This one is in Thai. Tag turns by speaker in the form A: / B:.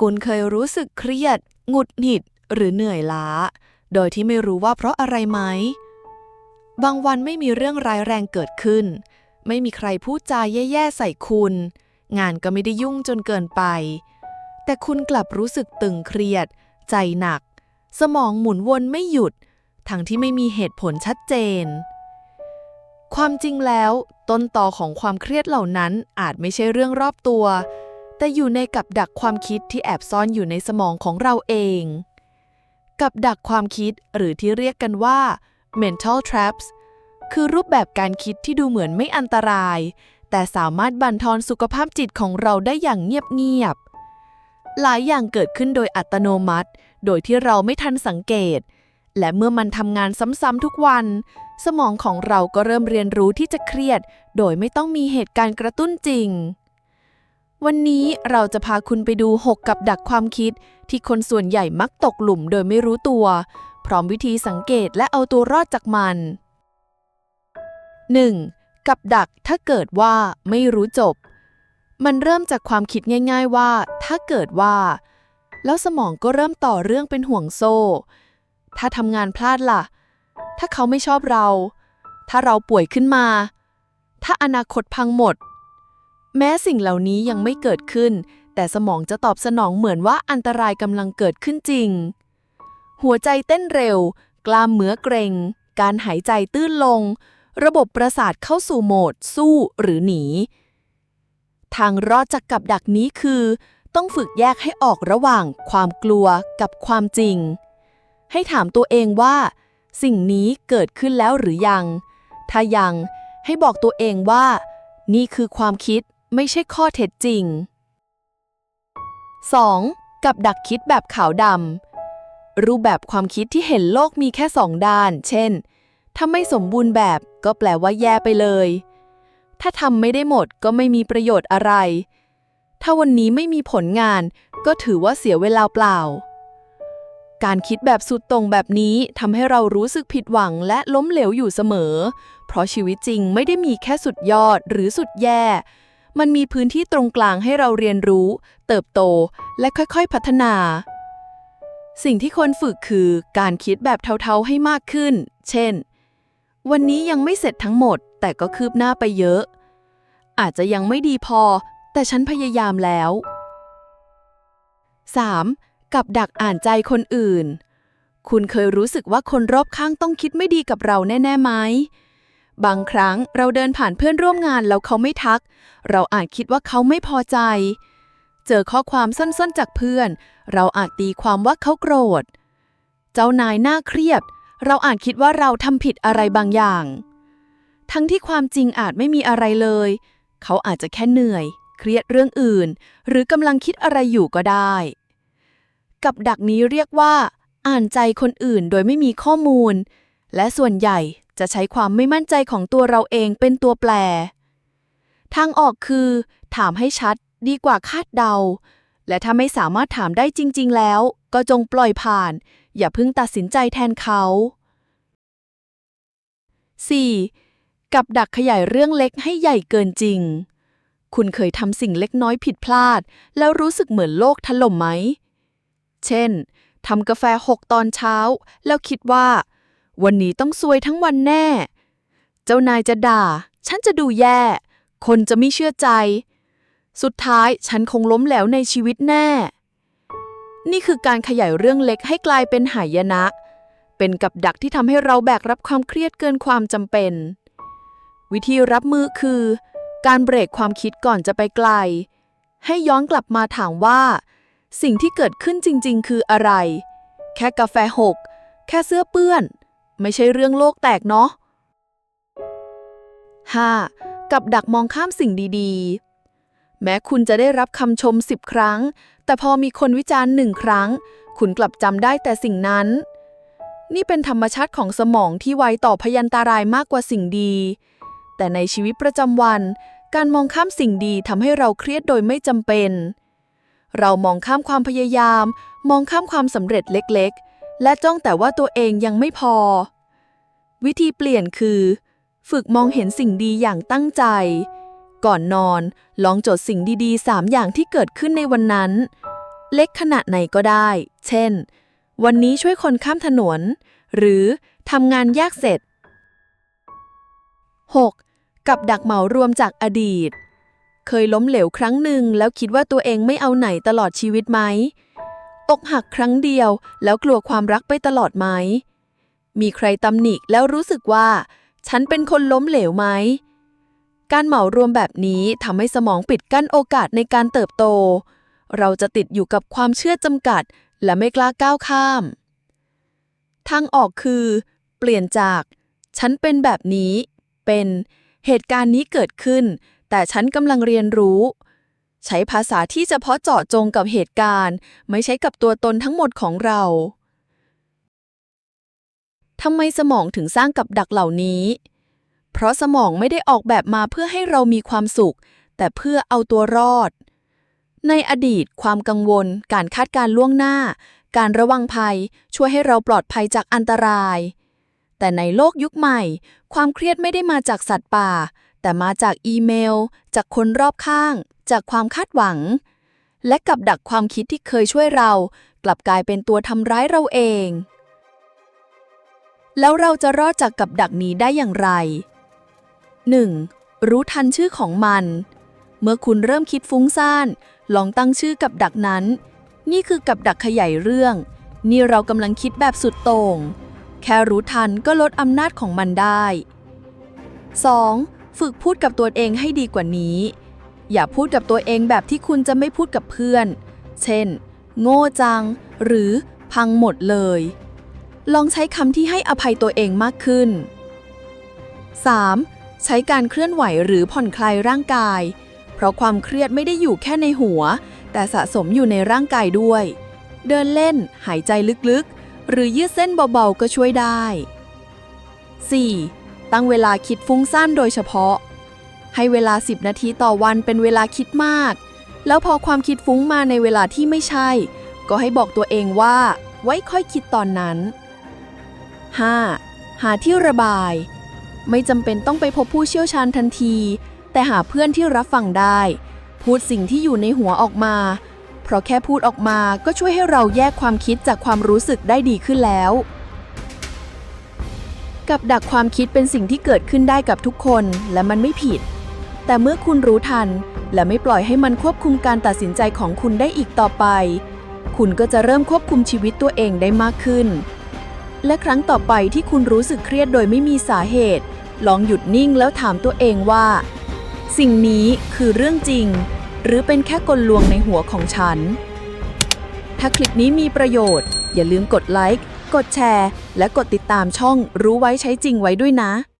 A: คุณเคยรู้สึกเครียด หงุดหงิด หรือเหนื่อยล้า โดยที่ไม่รู้ว่าเพราะอะไรไหม บางวันไม่มีเรื่องร้ายแรงเกิดขึ้น ไม่มีใครพูดจาแย่ๆใส่คุณ งานก็ไม่ได้ยุ่งจนเกินไป แต่คุณกลับรู้สึกตึงเครียด ใจหนัก สมองหมุนวนไม่หยุด ทั้งที่ไม่มีเหตุผลชัดเจน ความจริงแล้ว ต้นตอของความเครียดเหล่านั้นอาจไม่ใช่เรื่องรอบตัว แต่อยู่ในกับดักความคิดที่แอบซ่อนอยู่ในสมองของเราเอง กับดักความคิดหรือที่เรียกกันว่า mental traps คือรูปแบบการคิดที่ดูเหมือนไม่อันตราย แต่สามารถบั่นทอนสุขภาพจิตของเราได้อย่างเงียบๆ หลายอย่างเกิดขึ้นโดยอัตโนมัติ โดยที่เราไม่ทันสังเกต และเมื่อมันทำงานซ้ำๆทุกวัน สมองของเราก็เริ่มเรียนรู้ที่จะเครียด โดยไม่ต้องมีเหตุการณ์กระตุ้นจริง วันนี้เราจะพาคุณไปดู 6 กับดักความคิด ที่คนส่วนใหญ่มักตกหลุมโดยไม่รู้ตัว พร้อมวิธีสังเกตและเอาตัวรอดจากมัน 1. กับดักถ้าเกิดว่าไม่รู้จบ มันเริ่มจากความคิดง่าย ๆว่า ถ้าเกิดว่า แล้วสมองก็เริ่มต่อเรื่องเป็นห่วงโซ่ ถ้าทำงานพลาดล่ะ ถ้าเขาไม่ชอบเรา ถ้าเราป่วยขึ้นมา ถ้าอนาคตพังหมด แม้สิ่งเหล่านี้ยังไม่เกิดขึ้น แต่สมองจะตอบสนองเหมือนว่าอันตรายกำลังเกิดขึ้นจริง หัวใจเต้นเร็ว กล้ามเนื้อเกร็ง การหายใจตื้นลง ระบบประสาทเข้าสู่โหมด สู้หรือหนี ทางรอดจากกับดักนี้คือ ต้องฝึกแยกให้ออกระหว่างความกลัวกับความจริง ให้ถามตัวเองว่า สิ่งนี้เกิดขึ้นแล้วหรือยัง ถ้ายังให้บอกตัวเองว่า นี่คือความคิด ไม่ใช่ข้อเท็จจริง 2. กับดักคิดแบบขาวดำรูปแบบความคิดที่เห็นโลกมีแค่สองด้าน เช่น ถ้าไม่สมบูรณ์แบบก็แปลว่าแย่ไปเลย ถ้าทำไม่ได้หมดก็ไม่มีประโยชน์อะไร ถ้าวันนี้ไม่มีผลงาน ก็ถือว่าเสียเวลาเปล่า การคิดแบบสุดตรงแบบนี้ทำให้เรารู้สึกผิดหวังและล้มเหลวอยู่เสมอ เพราะชีวิตจริงไม่ได้มีแค่สุดยอดหรือสุดแย่ มันมีพื้นที่ตรงกลางให้เราเรียนรู้ เติบโต และค่อยๆพัฒนา สิ่งที่ควรฝึกคือการคิดแบบเทาๆให้มากขึ้น เช่น วันนี้ยังไม่เสร็จทั้งหมด แต่ก็คืบหน้าไปเยอะ อาจจะยังไม่ดีพอ แต่ฉันพยายามแล้ว 3. กับดักอ่านใจคนอื่น คุณเคยรู้สึกว่าคนรอบข้างต้องคิดไม่ดีกับเราแน่ๆไหม บางครั้งเราเดินผ่านเพื่อนร่วมงานแล้วเขาไม่ทัก เราอาจคิดว่าเขาไม่พอใจ เจอข้อความสั้นๆจากเพื่อน เราอาจตีความว่าเขาโกรธ เจ้านายน่าเครียด เราอาจคิดว่าเราทำผิดอะไรบางอย่าง ทั้งที่ความจริงอาจไม่มีอะไรเลย เขาอาจจะแค่เหนื่อย เครียดเรื่องอื่น หรือกำลังคิดอะไรอยู่ก็ได้ กับดักนี้เรียกว่า อ่านใจคนอื่นโดยไม่มีข้อมูล และส่วนใหญ่ จะใช้ความไม่มั่นใจของตัวเราเองเป็นตัวแปร ทางออกคือ ถามให้ชัดดีกว่าคาดเดา และถ้าไม่สามารถถามได้จริง ๆ แล้ว ก็จงปล่อยผ่าน อย่าเพิ่งตัดสินใจแทนเขา 4. กับดักขยายเรื่องเล็กให้ใหญ่เกินจริง คุณเคยทำสิ่งเล็กน้อยผิดพลาด แล้วรู้สึกเหมือนโลกถล่มไหม เช่นทำกาแฟหกตอนเช้า แล้วคิดว่า วันนี้ต้องซวยทั้งวันแน่ เจ้านายจะด่า ฉันจะดูแย่ คนจะไม่เชื่อใจ สุดท้ายฉันคงล้มเหลวในชีวิตแน่ นี่คือการขยายเรื่องเล็กให้กลายเป็นหายนะ เป็นกับดักที่ทำให้เราแบกรับความเครียดเกินความจำเป็น วิธีรับมือคือ การเบรกความคิดก่อนจะไปไกล ให้ย้อนกลับมาถามว่า สิ่งที่เกิดขึ้นจริง ๆ คืออะไร แค่กาแฟหก แค่เสื้อเปื้อน ไม่ใช่เรื่องโลกแตกเนาะ 5. กับดักมองข้ามสิ่งดีๆ แม้คุณจะได้รับคำชม 10 ครั้ง แต่พอมีคนวิจารณ์หนึ่งครั้ง คุณกลับจำได้แต่สิ่งนั้น นี่เป็นธรรมชาติของสมองที่ไวต่อพยันตารายมากกว่าสิ่งดี แต่ในชีวิตประจำวัน การมองข้ามสิ่งดีทำให้เราเครียดโดยไม่จำเป็น เรามองข้ามความพยายาม มองข้ามความสำเร็จเล็กๆ และจ้องแต่ว่าตัวเองยังไม่พอ วิธีเปลี่ยนคือ ฝึกมองเห็นสิ่งดีอย่างตั้งใจ ก่อนนอน ลองจดสิ่งดีๆ 3 อย่างที่เกิดขึ้นในวันนั้น เล็กขนาดไหนก็ได้ เช่น วันนี้ช่วยคนข้ามถนน หรือทำงานยากเสร็จ 6. กับดักเหมารวมจากอดีต เคยล้มเหลวครั้งหนึ่งแล้วคิดว่าตัวเองไม่เอาไหนตลอดชีวิตไหม อกหักครั้งเดียว แล้วกลัวความรักไปตลอดไหม มีใครตำหนิแล้วรู้สึกว่า ฉันเป็นคนล้มเหลวไหม การเหมารวมแบบนี้ทำให้สมองปิดกั้นโอกาสในการเติบโต เราจะติดอยู่กับความเชื่อจำกัด และไม่กล้าก้าวข้าม ทางออกคือ เปลี่ยนจาก ฉันเป็นแบบนี้ เป็น เหตุการณ์นี้เกิดขึ้น แต่ฉันกำลังเรียนรู้ ใช้ภาษาที่เฉพาะเจาะจงกับเหตุการณ์ ไม่ใช้กับตัวตนทั้งหมดของเราทำไมสมองถึงสร้างกับดักเหล่านี้ เพราะสมองไม่ได้ออกแบบมาเพื่อให้เรามีความสุข แต่เพื่อเอาตัวรอด ในอดีต ความกังวล การคาดการล่วงหน้า การระวังภัย ช่วยให้เราปลอดภัยจากอันตราย แต่ในโลกยุคใหม่ ความเครียดไม่ได้มาจากสัตว์ป่า แต่มาจากอีเมล จากคนรอบข้าง จากความคาดหวัง และกับดักความคิดที่เคยช่วยเรา กลับกลายเป็นตัวทำร้ายเราเอง แล้วเราจะรอดจากกับดักนี้ได้อย่างไร 1. รู้ทันชื่อของมัน เมื่อคุณเริ่มคิดฟุ้งซ่าน ลองตั้งชื่อกับดักนั้น นี่คือกับดักขยายเรื่อง นี่เรากำลังคิดแบบสุดโต่ง แค่รู้ทันก็ลดอำนาจของมันได้ 2. ฝึกพูดกับตัวเองให้ดีกว่านี้ อย่าพูดกับตัวเองแบบที่คุณจะไม่พูดกับเพื่อน เช่น โง่จัง หรือพังหมดเลย ลองใช้คำที่ให้อภัยตัวเองมากขึ้น 3. ใช้การเคลื่อนไหวหรือผ่อนคลายร่างกาย เพราะความเครียดไม่ได้อยู่แค่ในหัว แต่สะสมอยู่ในร่างกายด้วย เดินเล่น หายใจลึกๆ หรือยืดเส้นเบาๆ ก็ช่วยได้ 4. ตั้งเวลาคิดฟุ้งซ่านโดยเฉพาะ ให้เวลา 10 นาทีต่อวันเป็นเวลาคิดมาก แล้วพอความคิดฟุ้งมาในเวลาที่ไม่ใช่ ก็ให้บอกตัวเองว่า ไว้ค่อยคิดตอนนั้น 5. หาที่ระบาย ไม่จำเป็นต้องไปพบผู้เชี่ยวชาญทันที แต่หาเพื่อนที่รับฟังได้ พูดสิ่งที่อยู่ในหัวออกมา เพราะแค่พูดออกมาก็ช่วยให้เราแยกความคิดจากความรู้สึกได้ดีขึ้นแล้ว กับดักความคิดเป็นสิ่งที่เกิดขึ้นได้กับทุกคนและมันไม่ผิด แต่เมื่อคุณรู้ทัน และไม่ปล่อยให้มันควบคุมการตัดสินใจของคุณได้อีกต่อไป คุณก็จะเริ่มควบคุมชีวิตตัวเองได้มากขึ้น และครั้งต่อไปที่คุณรู้สึกเครียดโดยไม่มีสาเหตุ ลองหยุดนิ่งแล้วถามตัวเองว่า สิ่งนี้คือเรื่องจริง หรือเป็นแค่กลลวงในหัวของฉัน ถ้าคลิปนี้มีประโยชน์ อย่าลืมกดไลค์ กดแชร์ และกดติดตามช่องรู้ไว้ใช้จริงไว้ด้วยนะ